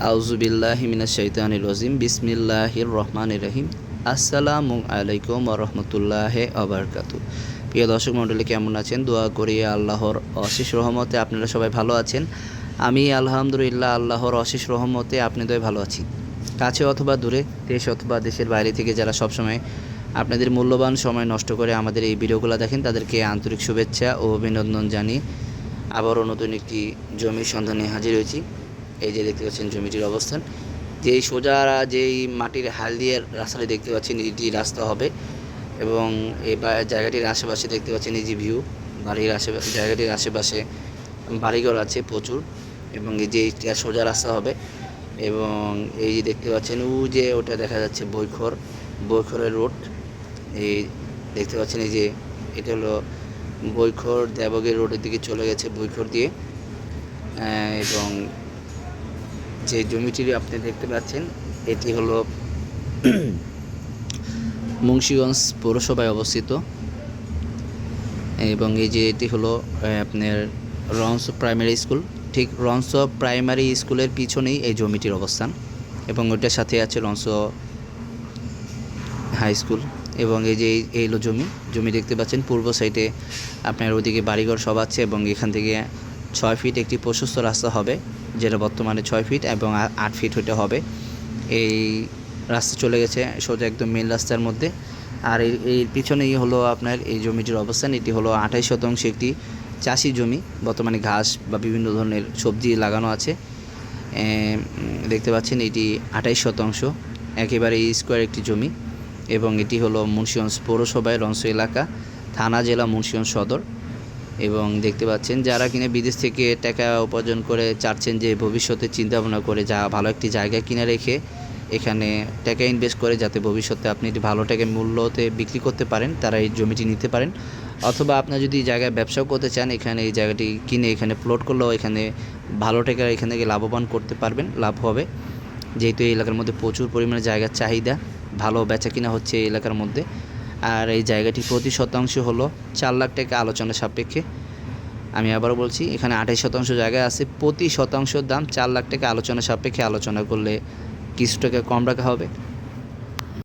আউজুবিল্লাহ মিনা শৈতানির রজিম। বিসমিল্লাহির রহমানির রহিম। আসসালামু আলাইকুম রহমতুল্লাহ আবরকাতু প্রিয় দর্শক মণ্ডলী, কেমন আছেন? দোয়া করি আল্লাহর অশেষ রহমতে আপনারা সবাই ভালো আছেন। আমি আলহামদুলিল্লাহ আল্লাহর অশেষ রহমতে আপনাদের ভালো আছি। কাছে অথবা দূরে, দেশ অথবা দেশের বাইরে থেকে যারা সবসময় আপনাদের মূল্যবান সময় নষ্ট করে আমাদের এই ভিডিওগুলো দেখেন, তাদেরকে আন্তরিক শুভেচ্ছা ও অভিনন্দন জানিয়ে আবারও নতুন একটি জমির সন্ধানে হাজির হয়েছি। এই যে দেখতে পাচ্ছেন জমিটির অবস্থান। যে সোজা যেই মাটির হাল দিয়ে রাস্তাটি দেখতে পাচ্ছেন এটি রাস্তা হবে এবং এই জায়গাটির আশেপাশে দেখতে পাচ্ছেন এই যে ভিউ বাড়ির আশেপাশে জায়গাটির আশেপাশে বাড়িঘর আছে প্রচুর এবং এই যে সোজা রাস্তা হবে এবং এই যে দেখতে পাচ্ছেন ও যে ওটা দেখা যাচ্ছে বৈখর, বৈখরের রোড। এই দেখতে পাচ্ছেন এই যে এটা হলো বৈখর দেবগের রোডের দিকে চলে গেছে বৈখর দিয়ে। এবং যে জমিটি আপনি দেখতে পাচ্ছেন, এটি হলো মুন্সিগঞ্জ পৌরসভায় অবস্থিত। এবং এই যে এটি হলো আপনার রংস প্রাইমারি স্কুল। ঠিক রংস প্রাইমারি স্কুলের পিছনেই এই জমিটির অবস্থান। এবং ওটার সাথে আছে রংস হাই স্কুল। এবং এই যে এই- জমি। জমি দেখতে পাচ্ছেন, পূর্ব সাইডে আপনার ওদিকে বাড়িঘর সব আছে এবং এখান থেকে ছয় ফিট একটি প্রশস্ত রাস্তা হবে, যেটা বর্তমানে ছয় ফিট এবং আট ফিট হইতে হবে। এই রাস্তা চলে গেছে সোজা একদম মেন রাস্তার মধ্যে। আর এই পিছনেই হলো আপনার এই জমিটির অবস্থান। এটি হলো আঠাইশ শতাংশ একটি চাষি জমি। বর্তমানে ঘাস বা বিভিন্ন ধরনের সবজি লাগানো আছে। দেখতে পাচ্ছেন এটি আঠাইশ শতাংশ। একেবারে স্কোয়ার একটি জমি এবং এটি হলো মুন্সিগঞ্জ পৌরসভায় রংস এলাকা, থানা, জেলা, মুন্সিগঞ্জ সদর। এবং দেখতে পাচ্ছেন যারা কিনা বিদেশ থেকে টাকা উপার্জন করে চাচ্ছেন যে ভবিষ্যতে চিন্তা ভাবনা করে যা ভালো একটি জায়গা কিনে রেখে এখানে টাকা ইনভেস্ট করে যাতে ভবিষ্যতে আপনি একটি ভালো টাকা মূল্যতে বিক্রি করতে পারেন, তারা এই জমিটি নিতে পারেন। অথবা আপনার যদি জায়গায় ব্যবসাও করতে চান, এখানে এই জায়গাটি কিনে এখানে প্লট করলেও এখানে ভালো টাকা এখান থেকে লাভবান করতে পারবেন, লাভ হবে। যেহেতু এই এলাকার মধ্যে প্রচুর পরিমাণে জায়গার চাহিদা, ভালো বেচা কিনা হচ্ছে এই এলাকার মধ্যে। আর এই জায়গাটি প্রতি শতাংশ হলো চার লাখ টাকা আলোচনা সাপেক্ষে। আমি আবার বলছি, এখানে আঠাশ শতাংশ জায়গা আছে, প্রতি শতাংশ দাম চার লাখ টাকা আলোচনা সাপেক্ষে আলোচনা করলে কিছু টাকা কম রাখা হবে।